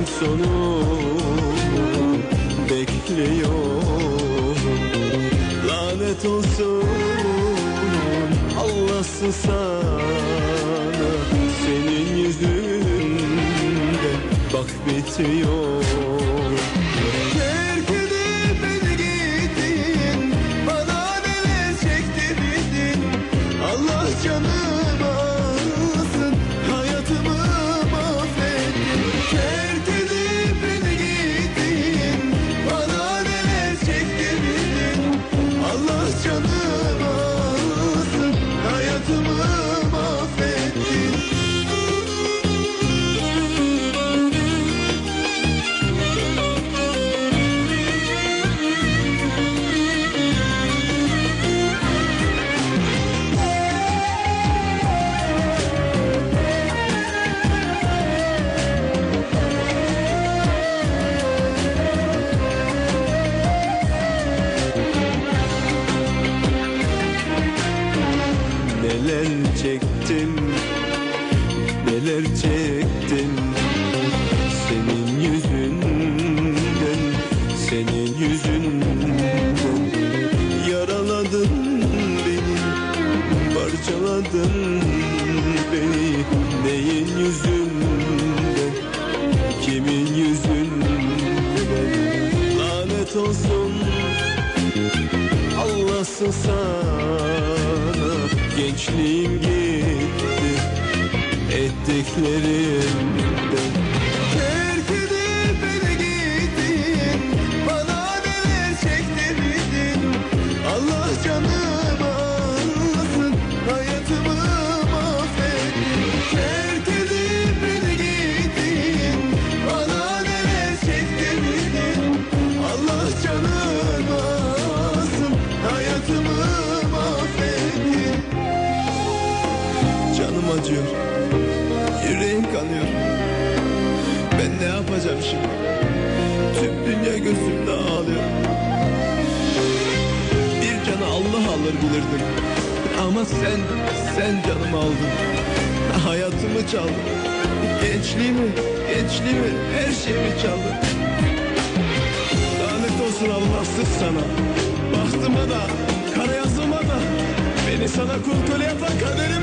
Artık sonumu bekliyorum Lanet olsun Allah'sız sana. Senin yüzünden bak bitiyor Neler çektim Neler çektim Senin yüzünden Senin yüzünden. Yaraladın beni Parçaladın beni. Neyin yüzünden Kimin yüzünden? Lanet olsun Allah'sın sana gençliğim gitti. Ettiklerimden acıyor Yüreğim kanıyor. Ben ne yapacağım şimdi? Tüm dünya gözümde ağlıyor. Bir canı Allah alır bilirdim. Ama sen, sen canımı aldın. Hayatımı çaldın. Gençliğimi, gençliğimi, her şeyimi çaldın. Lanet olsun Allahsız sana. Bahtıma da, kara yazıma da. Beni sana kul yapan kaderime